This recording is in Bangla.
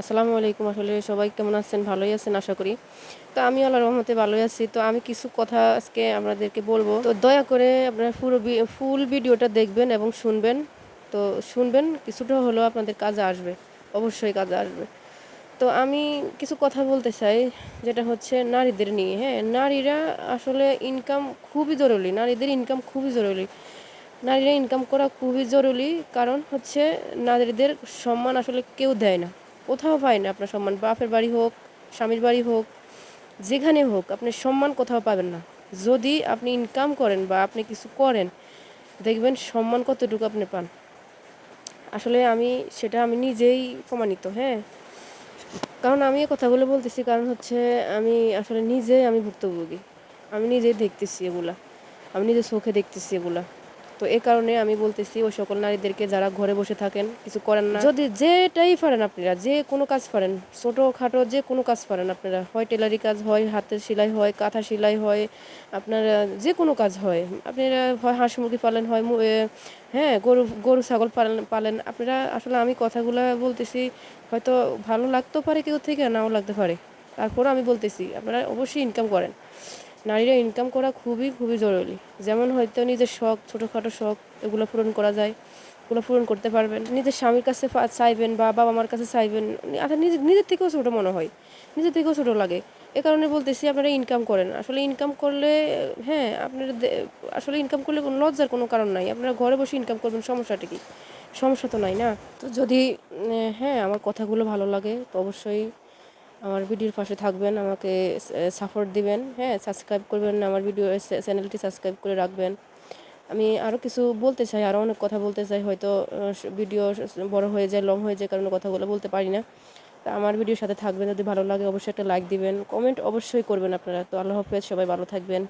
আসসালামু আলাইকুম আসলে সবাই কেমন আছেন? ভালোই আছেন, আশা করি। তো আমি আল্লাহ রহমতে ভালোই আছি। তো আমি কিছু কথা আজকে আপনাদেরকে বলব। তো দয়া করে আপনারা পুরো ফুল ভিডিওটা দেখবেন এবং শুনবেন। তো শুনবেন, কিছুটা হলেও আপনাদের কাজে আসবে। অবশ্যই কাজে আসবে। তো আমি কিছু কথা বলতে চাই, যেটা হচ্ছে নারীদের নিয়ে। হ্যাঁ নারীরা আসলে ইনকাম খুবই জরুরি। নারীদের ইনকাম খুবই জরুরি। নারীরা ইনকাম করা খুবই জরুরি। কারণ হচ্ছে নারীদের সম্মান আসলে কেউ দেয় না। কোথাও পায় না আপনার সম্মান, বাপের বাড়ি হোক, স্বামীর বাড়ি হোক, যেখানে হোক আপনি সম্মান কোথাও পাবেন না। যদি আপনি ইনকাম করেন বা আপনি কিছু করেন, দেখবেন সম্মান কতটুকু আপনি পান। আসলে আমি, সেটা আমি নিজেই প্রমাণিত হ্যাঁ? কারণ আমি কথাগুলো বলতেছি, কারণ হচ্ছে আমি আসলে নিজে আমি ভুক্তভোগী। আমি নিজেই দেখতেছি এগুলা। আমি নিজে চোখে দেখতেছি এগুলা। তো এ কারণে আমি বলতেছি, ওই সকল নারীদেরকে যারা ঘরে বসে থাকেন, কিছু করেন না। যদি যেটাই পারেন আপনারা, যে কোনো কাজ পারেন ছোটো খাটো যে কোনো কাজ পারেন আপনারা, হয় টেলারি কাজ হয়, হাতের সেলাই হয়, কাঁথা সেলাই হয়, আপনার, যে কোনো কাজ হয়, আপনারা হয় হাঁস মুরগি পালেন, হয় হ্যাঁ গরু গরু, ছাগল পালেন পালেন, আপনারা আসলে আমি কথাগুলো বলতেছি, হয়তো ভালো লাগতেও পারে কেউ থেকে, নাও লাগতে পারে। তারপরও আমি বলতেছি, আপনারা অবশ্যই ইনকাম করেন। নারীরা ইনকাম করা খুবই খুবই জরুরি। যেমন হয়তো নিজের শখ, ছোটোখাটো শখ, এগুলো পূরণ করা যায়, এগুলো পূরণ করতে পারবেন। নিজের স্বামীর কাছে চাইবেন বা বাবা মার কাছে চাইবেন অর্থাৎ নিজের নিজের থেকেও ছোটো মনে হয়, নিজের থেকেও ছোটো লাগে। এ কারণে বলতেছি আপনারা ইনকাম করেন। আসলে ইনকাম করলে হ্যাঁ আপনারা আসলে ইনকাম করলে কোনো লজ্জার কোনো কারণ নাই। আপনারা ঘরে বসে ইনকাম করবেন, সমস্যাটা কি? সমস্যা তো নাই না? তো যদি হ্যাঁ আমার কথাগুলো ভালো লাগে, তো অবশ্যই আমার ভিডিওর পাশে থাকবেন, আমাকে সাপোর্ট দিবেন হ্যাঁ সাবস্ক্রাইব করবেন, আমার ভিডিও চ্যানেলটি সাবস্ক্রাইব করে রাখবেন। আমি আরও কিছু বলতে চাই আরও অনেক কথা বলতে চাই, হয়তো ভিডিও বড় হয়ে যায় লং হয়ে যায়, কারণে কথাগুলো বলতে পারি না। তা আমার ভিডিওর সাথে থাকবেন, যদি ভালো লাগে, অবশ্যই একটা লাইক দিবেন। কমেন্ট অবশ্যই করবেন আপনারা। তো আল্লাহ হাফেজ, সবাই ভালো থাকবেন।